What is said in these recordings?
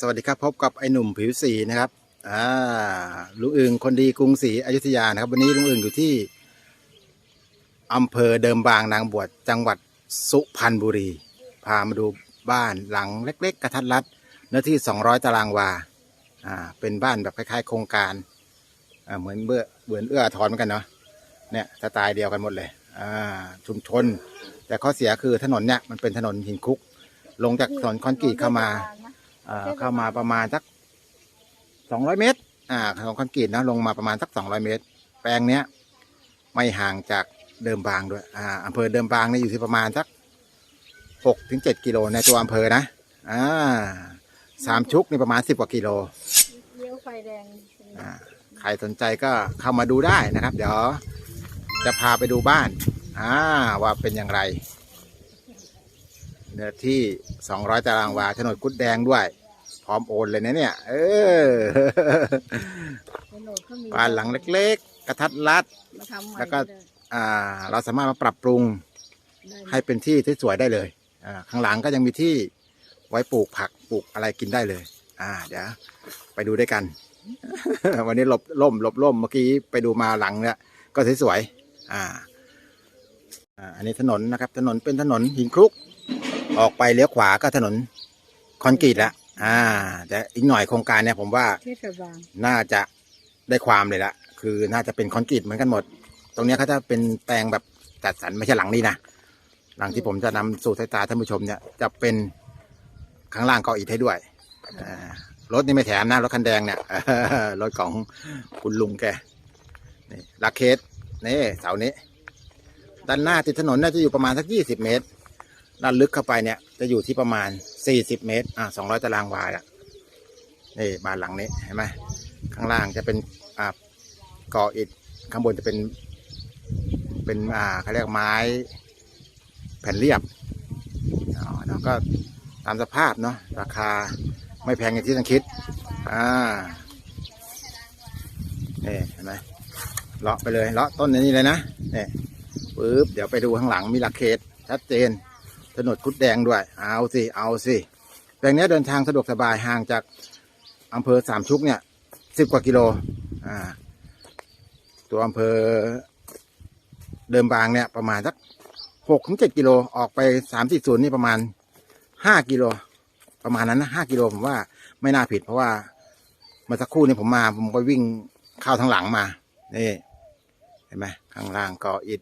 สวัสดีครับพบกับไอ้หนุ่มผิวสีนะครับอ่าลุงอึงคนดีกรุงศรีอยุธยานะครับ วันนี้ลุงอึงอยู่ที่อำเภอเดิมบางนางบวชจังหวัดสุพรรณบุรี พามาดูบ้านหลังเล็ก ๆ กระทัดรัดเนื้อที่ 200 ตารางวาอ่าเป็นบ้านแบบคล้ายๆ โครงการอ่าเหมือนเบื่อเหมือนเอื้ออาทรเหมือนกันเนาะเนี่ยสไตล์เดียวกันหมดเลยอ่าชุมชน แต่ข้อเสียคือถนนเนี่ยมันเป็นถนนหินคุกลงจากถนนคอนกรีตเข้ามา อ่าเข้ามาประมาณสักสองร้อยเมตร อ่าของคอนกรีตนะลงมาประมาณสักสองร้อยเมตร แปลงเนี้ยไม่ห่างจากเดิมบางด้วย อ่าอำเภอเดิมบางเนี่ยอยู่ที่ประมาณสักหกถึงเจ็ดกิโลในตัวอำเภอนะ อ่าสามชุกนี่ประมาณสิบกว่ากิโล เลี้ยวไฟแดงอ่าใครสนใจก็เข้ามาดูได้นะครับ เดี๋ยวจะพาไปดูบ้าน อ่า ว่าเป็นอย่างไร เนื้อที่สองร้อยตารางวาโฉนดกุดแดงด้วยพ ร้อมโอนเลยนะเนี่ย เออโฉนดเขามีบ้านหลังเล็ก ๆ กระทัดรัดมาทำใหม่แล้วก็ได้อ่าเราสามารถมาปรับปรุงได้ให้เป็นที่ที่สวยได้เลยอ่าข้างหลังก็ยังมีที่ไว้ปลูกผักปลูกอะไรกินได้เลย อ่า เดี๋ยวไปดูด้วยกัน วันนี้หลบล่มหลบล่มเมื่อกี้ไปดูมาหลังเนี่ยก็สวยๆอ่าอ่าอันนี้ถนนนะครับ ถนนเป็นถนนหินคลุก ออกไปเลี้ยวขวาก็ถนนคอนกรีตแล้ว อ่า แต่อีกหน่อยโครงการเนี่ยผมว่าเทศบาลน่าจะได้ความเลยละคือน่าจะเป็นคอนกรีตเหมือนกันหมด ตรงเนี้ยเขาจะเป็นแปลงแบบจัดสรรไม่ใช่หลังนี้นะหลังที่ผมจะนำสู่สายตาท่านผู้ชมเนี่ยจะเป็นข้างล่างก่ออิฐให้ด้วยอ่ารถนี่ไม่แถมนะรถคันแดงเนี่ยรถของคุณลุงแกนี่ลักเคสนี่เสานี้ ด้านหน้าติดถนนน่าจะอยู่ประมาณสักยี่สิบเมตร ด้านลึกเข้าไปเนี่ยจะอยู่ที่ประมาณ สี่สิบเมตร อ่าสองร้อยตารางวาอะนี่บ้านหลังนี้เห็นไหมข้างล่างจะเป็นอ่าก่ออิฐข้างบนจะเป็น เป็นอ่าเขาเรียกไม้ แผ่นเรียบอ๋อแล้วก็ตามสภาพเนาะราคาไม่แพงอย่างที่ท่านคิด อ่านี่เห็นไหมเลาะไปเลยเลาะต้นนี้เลยนะนี่ปึ๊บเดี๋ยวไปดูข้างหลังมีหลักเขตชัดเจน ถนนคุดแดงด้วย เอาสิเอาสิแปลงนี้เดินทางสะดวกสบายห่างจากอำเภอสามชุกเนี่ยสิบกว่ากิโลอ่าตัวอำเภอเดิมบางเนี่ยประมาณสักหกถึงเจ็ดกิโลออกไปสามสี่ศูนย์นี่ประมาณห้ากิโลประมาณนั้นนะห้ากิโลผมว่าไม่น่าผิด เพราะว่าเมื่อสักครู่นี่ผมมา ผมก็วิ่งเข้าทางหลังมานี่เห็นไหมข้างล่างก่ออิฐ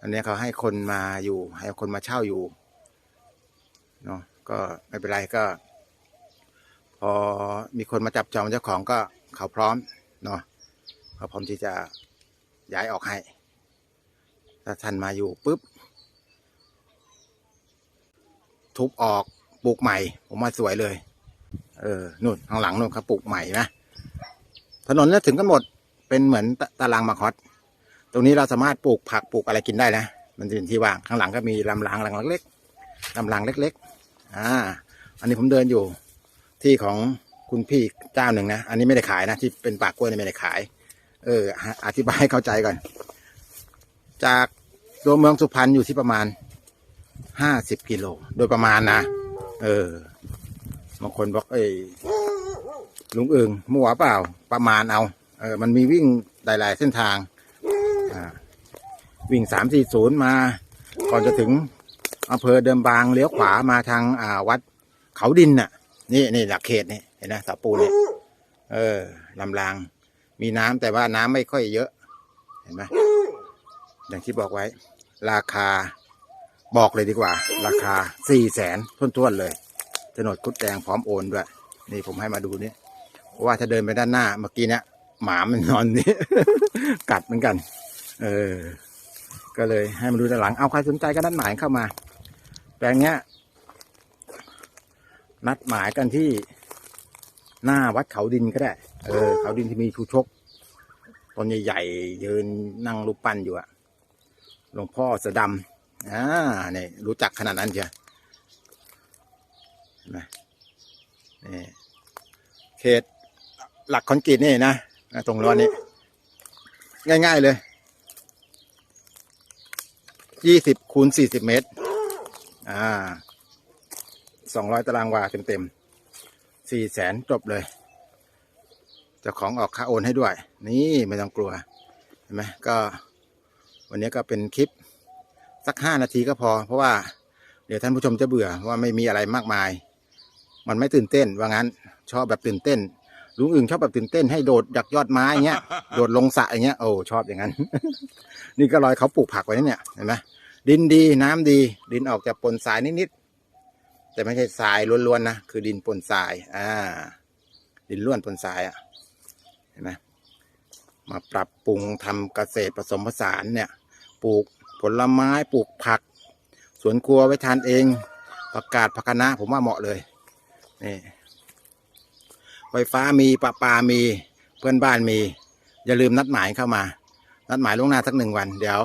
อันนี้เขาให้คนมาอยู่ ให้คนมาเช่าอยู่ เนาะก็ไม่เป็นไรก็ พอมีคนมาจับจองเจ้าของก็เขาพร้อมเนาะเขาพร้อมที่จะย้ายออกให้ ถ้าท่านมาอยู่ปุ๊บ ทุบออกปลูกใหม่ ผมว่าสวยเลย เออนู่นข้างหลังนู่นเขาปลูกใหม่นะถนนนี่ถึงกันหมดเป็นเหมือนตารางมาคอสตรงนี้เราสามารถปลูกผักปลูกอะไรกินได้นะ มันเป็นที่ว่างข้างหลังก็มีลำรางหลังเล็กๆลำรางเล็ก ๆ อ่า อันนี้ผมเดินอยู่ที่ของคุณพี่เจ้าหนึ่งนะ อันนี้ไม่ได้ขายนะ ที่เป็นปากกล้วยนี่ไม่ได้ขาย เออ อธิบายให้เข้าใจก่อน จากตัวเมืองสุพรรณอยู่ที่ประมาณห้าสิบกิโล โดยประมาณนะ เออ บางคนบอก เอ้ยลุงเอิงมั่วเปล่า ประมาณเอา เออ มันมีวิ่งหลาย ๆ เส้นทาง อ่า วิ่งสามสี่ศูนย์มา ก่อนจะถึง อำเภอเดิมบางเลี้ยวขวามาทางอ่าวัดเขาดินน่ะ นี่นี่หลักเขตนี่เห็นนะเสาปูนเนี่ยเออลำราง มีน้ำแต่ว่าน้ำไม่ค่อยเยอะ เห็นไหมอย่างที่บอกไว้ ราคาบอกเลยดีกว่า ราคาสี่แสนท้วนๆเลยโฉนดคุดแดงพร้อมโอนด้วย นี่ผมให้มาดูนี่เพราะว่าถ้าเดินไปด้านหน้าเมื่อกี้เนี่ยหมามันนอนนี่กัดเหมือนกัน เออ ก็เลยให้มาดูด้านหลัง เอาใครสนใจก็นัดหมายเข้ามา แปลงเนี้ย นัดหมายกันที่หน้าวัดเขาดินก็ได้ เออ เขาดินที่มีชูชกต้นใหญ่ๆยืนนั่งรูปปั้นอยู่อะหลวงพ่อเสอดำอ่าเนี่ยรู้จักขนาดนั้นเชียวเห็นไหมนี่เขตหลักคอนกรีตนี่นะนะตรงร้อนนี้ ง่าย ๆเลยยี่สิบคูณสี่สิบเมตร อ่าสองร้อยตารางวาเต็มสี่แสนจบเลยจ้าของออกค่าโอนให้ด้วย นี่ไม่ต้องกลัวเห็นไหมก็วันนี้ก็เป็นคลิปสักห้านาทีก็พอ เพราะว่าเดี๋ยวท่านผู้ชมจะเบื่อว่าไม่มีอะไรมากมาย มันไม่ตื่นเต้นว่างั้น ชอบแบบตื่นเต้นลุงอึ่งชอบแบบตื่นเต้นให้โดดจากยอดไม้อย่างเงี้ยโดดลงสระอย่างเงี้ยโอ้ชอบอย่างนั้น นี่ก็รอยเขาปลูกผักไว้เนี่ยเห็นไหม ดินดีน้ำดี ดินออกจากปนทรายนิดๆแต่ไม่ใช่ทรายล้วนๆนะคือดินปนทราย อ่า ดินล้วนปนทรายอะเห็นไหมมาปรับปรุงทำเกษตรผสมผสานเนี่ย ปลูกผลไม้ปลูกผัก สวนครัวไว้ทานเองประกาศผักคะน้าผมว่าเหมาะเลยนี่ไฟฟ้ามีประปามีเพื่อนบ้านมี อย่าลืมนัดหมายเข้ามา นัดหมายล่วงหน้าสักหนึ่งวันเดี๋ยว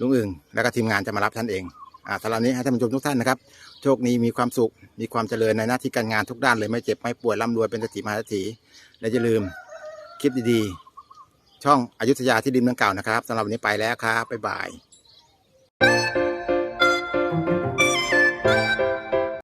ลุงอึ่งแล้วก็ทีมงานจะมารับท่านเองอ่าสำหรับนี้ให้ท่านผู้ชมทุกท่านนะครับโชคดีมีความสุขมีความเจริญในหน้าที่การงานทุกด้านเลยไม่เจ็บไม่ป่วยร่ำรวยเป็นเศรษฐีมหาเศรษฐีและอย่าลืมคลิปดีๆ ช่องอายุทยาที่ดินเมืองเก่านะครับสำหรับวันนี้ไปแล้วครับบ๊ายบาย